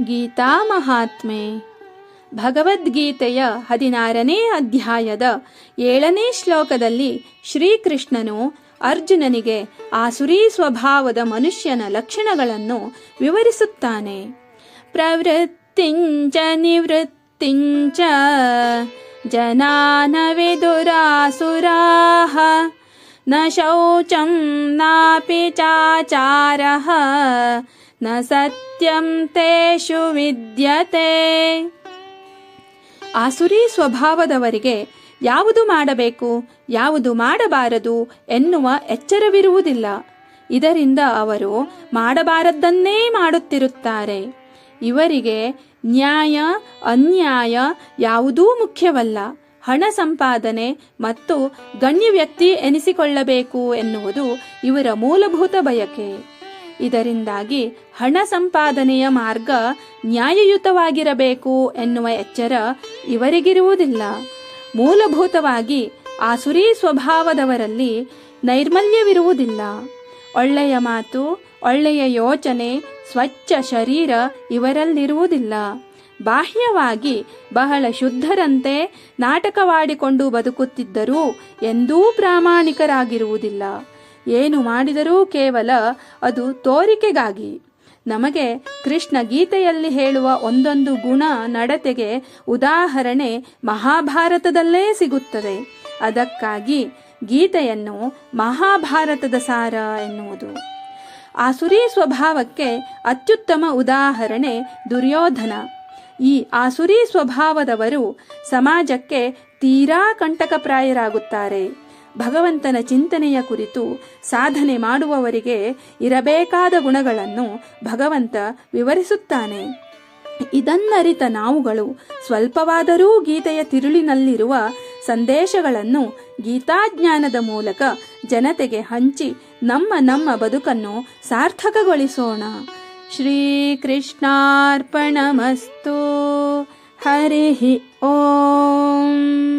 ಗೀತಾ ಮಹಾತ್ಮೆ. ಭಗವದ್ಗೀತೆಯ ಹದಿನಾರನೇ ಅಧ್ಯಾಯದ ಏಳನೇ ಶ್ಲೋಕದಲ್ಲಿ ಶ್ರೀಕೃಷ್ಣನು ಅರ್ಜುನನಿಗೆ ಆಸುರಿ ಸ್ವಭಾವದ ಮನುಷ್ಯನ ಲಕ್ಷಣಗಳನ್ನು ವಿವರಿಸುತ್ತಾನೆ. ಪ್ರವೃತ್ತಿಂಚ ನಿವೃತ್ತಿಂಚ ಜನಾನ ವಿದುರಾಸುರಾಹ ನ ಶೌಚಂ ನಾಪಿ ಚಾಚಾರಃ ನ ಸತ್ಯಂ ತೇಷು ವಿದ್ಯತೆ. ಆಸುರಿ ಸ್ವಭಾವದವರಿಗೆ ಯಾವುದು ಮಾಡಬೇಕು, ಯಾವುದು ಮಾಡಬಾರದು ಎನ್ನುವ ಎಚ್ಚರವಿರುವುದಿಲ್ಲ. ಇದರಿಂದ ಅವರು ಮಾಡಬಾರದ್ದನ್ನೇ ಮಾಡುತ್ತಿರುತ್ತಾರೆ. ಇವರಿಗೆ ನ್ಯಾಯ, ಅನ್ಯಾಯ ಯಾವುದೂ ಮುಖ್ಯವಲ್ಲ. ಹಣ ಸಂಪಾದನೆ ಮತ್ತು ಗಣ್ಯ ವ್ಯಕ್ತಿ ಎನಿಸಿಕೊಳ್ಳಬೇಕು ಎನ್ನುವುದು ಇವರ ಮೂಲಭೂತ ಬಯಕೆ. ಇದರಿಂದಾಗಿ ಹಣ ಸಂಪಾದನೆಯ ಮಾರ್ಗ ನ್ಯಾಯಯುತವಾಗಿರಬೇಕು ಎನ್ನುವ ಎಚ್ಚರ ಇವರಿಗಿರುವುದಿಲ್ಲ. ಮೂಲಭೂತವಾಗಿ ಆಸುರಿ ಸ್ವಭಾವದವರಲ್ಲಿ ನೈರ್ಮಲ್ಯವಿರುವುದಿಲ್ಲ. ಒಳ್ಳೆಯ ಮಾತು, ಒಳ್ಳೆಯ ಯೋಚನೆ, ಸ್ವಚ್ಛ ಶರೀರ ಇವರಲ್ಲಿರುವುದಿಲ್ಲ. ಬಾಹ್ಯವಾಗಿ ಬಹಳ ಶುದ್ಧರಂತೆ ನಾಟಕವಾಡಿಕೊಂಡು ಬದುಕುತ್ತಿದ್ದರೂ ಎಂದೂ ಪ್ರಾಮಾಣಿಕರಾಗಿರುವುದಿಲ್ಲ. ಏನು ಮಾಡಿದರೂ ಕೇವಲ ಅದು ತೋರಿಕೆಗಾಗಿ. ನಮಗೆ ಕೃಷ್ಣ ಗೀತೆಯಲ್ಲಿ ಹೇಳುವ ಒಂದೊಂದು ಗುಣ ನಡತೆಗೆ ಉದಾಹರಣೆ ಮಹಾಭಾರತದಲ್ಲೇ ಸಿಗುತ್ತದೆ. ಅದಕ್ಕಾಗಿ ಗೀತೆಯನ್ನು ಮಹಾಭಾರತದ ಸಾರ ಎನ್ನುವುದು. ಆಸುರಿ ಸ್ವಭಾವಕ್ಕೆ ಅತ್ಯುತ್ತಮ ಉದಾಹರಣೆ ದುರ್ಯೋಧನ. ಈ ಆಸುರಿ ಸ್ವಭಾವದವರು ಸಮಾಜಕ್ಕೆ ತೀರಾ ಕಂಟಕಪ್ರಾಯರಾಗುತ್ತಾರೆ. ಭಗವಂತನ ಚಿಂತನೆಯ ಕುರಿತು ಸಾಧನೆ ಮಾಡುವವರಿಗೆ ಇರಬೇಕಾದ ಗುಣಗಳನ್ನು ಭಗವಂತ ವಿವರಿಸುತ್ತಾನೆ. ಇದನ್ನರಿತ ನಾವುಗಳು ಸ್ವಲ್ಪವಾದರೂ ಗೀತೆಯ ತಿರುಳಿನಲ್ಲಿರುವ ಸಂದೇಶಗಳನ್ನು ಗೀತಾಜ್ಞಾನದ ಮೂಲಕ ಜನತೆಗೆ ಹಂಚಿ ನಮ್ಮ ನಮ್ಮ ಬದುಕನ್ನು ಸಾರ್ಥಕಗೊಳಿಸೋಣ. ಶ್ರೀಕೃಷ್ಣಾರ್ಪಣಮಸ್ತು. ಹರಿ ಓಂ.